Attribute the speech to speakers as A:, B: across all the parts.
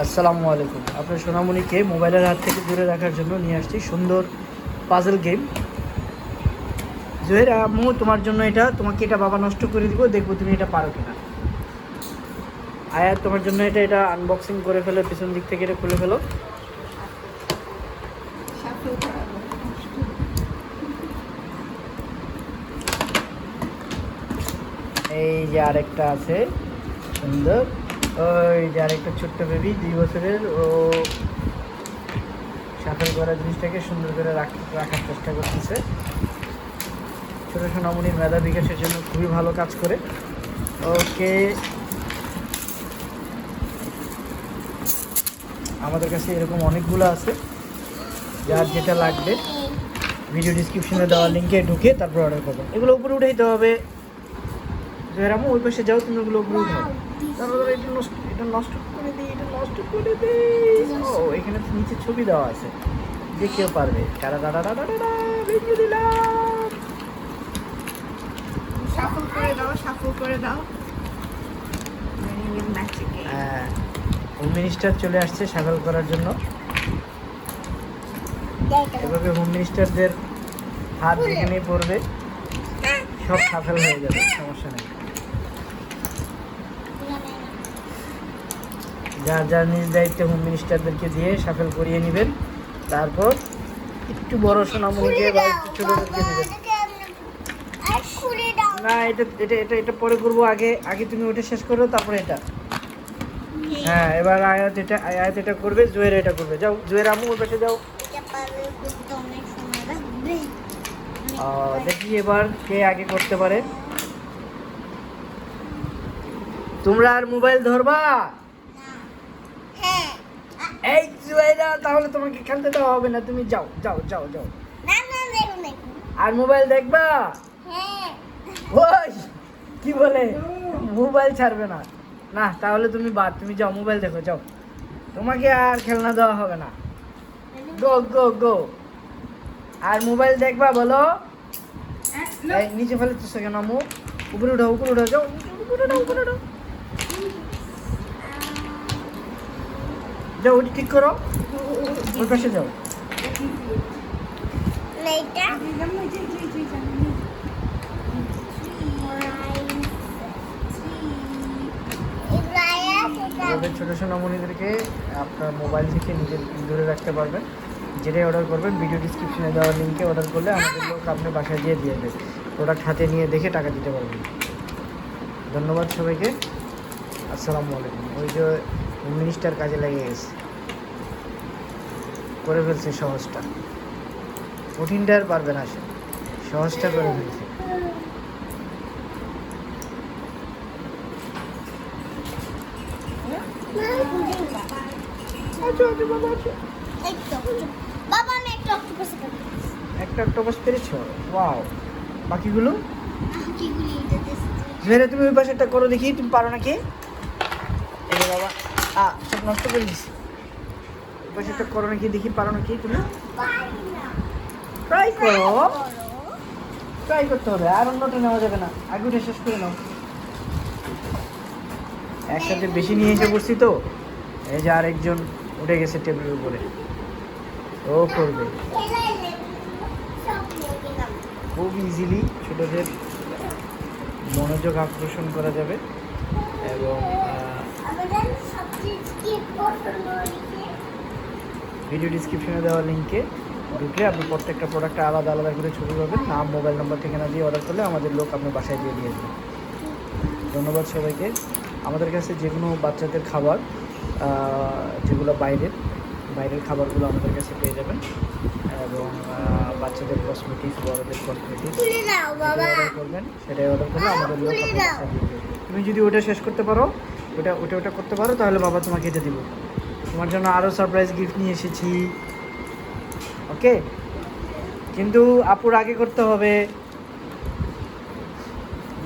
A: আসসালামু আলাইকুম। আপনার সোনামণিকে মোবাইলের হাত থেকে দূরে রাখার জন্য নিয়ে আসছি সুন্দর পাজল গেম জোহের, আম্মু, তোমার জন্য এটা, তোমাকে এটা বাবা নষ্ট করে দিব, দেখব তুমি এটা পারো কিনা। আয়াত, তোমার জন্য এটা এটা আনবক্সিং করে ফেলো, পিছন দিক থেকে এটা খুলে ফেলো। এই যে আরেকটা আছে, সুন্দর। ওই যে আরেকটা ছোট্ট বেবি দুই বছরের, ও সাফল করা জিনিসটাকে সুন্দর করে রাখ- রাখার চেষ্টা করতেছে। ছোটো সোনামণির মেধা বিকাশের জন্য খুবই ভালো কাজ করে। ওকে। আমাদের কাছে এরকম অনেকগুলো আছে। যার যেটা লাগবে ভিডিও ডিসক্রিপশনে দেওয়া লিঙ্কে ঢুকে তারপর অর্ডার করবেন এগুলো উপরে উঠে দিতে হবে। জয়রামু ওই পাশে যাও তুমি ওগুলো তারপর এটা নষ্ট এটা নষ্ট করে দিই এটা নষ্ট করে দিই। ও এখানে তো নিচে ছবি দেওয়া আছে। যে কেউ পারবে। টাটা টাটা টাটা টাটা ভেঙে দিলাম।
B: সাফল করে দাও সাফল করে দাও।
A: হ্যাঁ হোম মিনিস্টার চলে আসছে সাগল করার জন্য। এভাবে হোম মিনিস্টারদের হাত যেখানে পড়বে। সব সাফল হয়ে যাবে সমস্যা নেই। যার যার নিজ দায়িত্বে হোম মিনিস্টারদেরকে দিয়ে সাফল করিয়ে নেবেন তারপর একটু বড় সোনামণিকে বা একটু ছোটোদেরকে দেবেন না এটা এটা এটা এটা পরে করব আগে আগে তুমি ওটা শেষ করো তারপরে এটা। হ্যাঁ এবার আয়াত এটা আয়াত এটা করবে জুয়ের এটা করবে। যাও জুয়ের আমু ওর পাশে যাও। দেখি এবার কে আগে করতে পারে। তোমরা আর মোবাইল ধরবা? এই জুয়েরা তাহলে তোমাকে খেলতে দেওয়া হবে না, তুমি যাও যাও যাও যাও। আর মোবাইল দেখবা? ওই, কি বলে? মোবাইল ছাড়বে না। না, তাহলে তুমি বাদ তুমি যাও, মোবাইল দেখো, যাও। তোমাকে আর খেলনা দেওয়া হবে না। গো গো গো আর মোবাইল দেখবা, বলো? নিচে ফেলে তো সেখানে নামো উপরে উঠাও উপরে উঠাও যাও। উপরে উঠাও উপরে উঠাও। যাও ওটি ঠিক করো। ওই পাশে যাও। ছোটো সোনামণিদেরকে আপনার মোবাইল থেকে নিজের দূরে রাখতে পারবেন। যেটাই অর্ডার করবেন ভিডিও ডিসক্রিপশনে দেওয়া লিঙ্কে অর্ডার করলে আমাদের লোক আপনার বাসায় দিয়ে দিয়ে দেবে। প্রোডাক্ট হাতে নিয়ে দেখে টাকা দিতে পারবেন। ধন্যবাদ সবাইকে। আসসালামু আলাইকুম। ওই যে মিনিস্টার কাজে লেগে গেছে। করে ফেলছে সহজটা। কঠিনটা আর পারবে না সে। সহজটা করে ফেলছে।
C: বাবা আমি একটা অক্টোপাস কাটি
A: একটা অক্টোপাস পেরেছ? ওয়াও বাকিগুলো?
C: কি গুলি এটা দিছি
A: জুয়েরা তুমি ওই পাশেরটা করো দেখি তুমি পারো নাকি? এই বাবা আ সব নষ্ট করে দিছি ওই পাশেরটা করো নাকি দেখি পারো নাকি তুমি? ট্রাই করো। ট্রাই করতে হবে আর অন্যটা নেওয়া যাবে না। আগে ওটা শেষ করে নাও। একসাথে বেশি নিয়ে এসে পড়ছি তো। এই যে আরেকজন উঠে গেছে টেবিলের উপরে। ও করবে। খুব ইজিলি ছোটদের মনোযোগ আকর্ষণ করা যাবে এবং ভিডিও ডিসক্রিপশনে দেওয়া লিঙ্কে ঢুকে আপনি প্রত্যেকটা প্রোডাক্ট আলাদা আলাদা করে ছবি পাবেন। নাম মোবাইল নাম্বার ঠিকানা দিয়ে অর্ডার করলে আমাদের লোক আপনার বাসায় দিয়ে দিয়ে দেবে। ধন্যবাদ সবাইকে। আমাদের কাছে যে কোনো বাচ্চাদের খাবার যেগুলো বাইরের বাইরের খাবারগুলো আমাদের কাছে পেয়ে যাবেন। এবং বাচ্চাদের কসমেটিক্স বড়দের কসমেটিক্স করবেন সেটাই অর্ডার করলে আমাদের লোক। তুমি যদি ওটা শেষ করতে পারো ওটা ওটা ওটা করতে পারো তাহলে বাবা তোমাকে এটা দিব। তোমার জন্য আরও সারপ্রাইজ গিফট নিয়ে এসেছি। ওকে? কিন্তু আপুর আগে করতে হবে।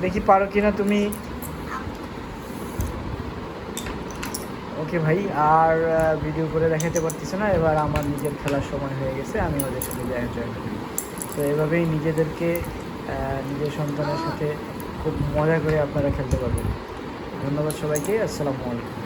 A: দেখি পারো কিনা তুমি। ওকে ভাই, আর ভিডিও করে দেখাতে পারতেছে না, এবার আমার নিজের খেলার সময় হয়ে গেছে, আমি ওদের সাথে জয়েন করি। তো এভাবেই নিজেদেরকে নিজের সন্তানের সাথে খুব মজা করে আপনারা খেলতে পারবেন। ধন্যবাদ সবাইকে, আসসালামু আলাইকুম।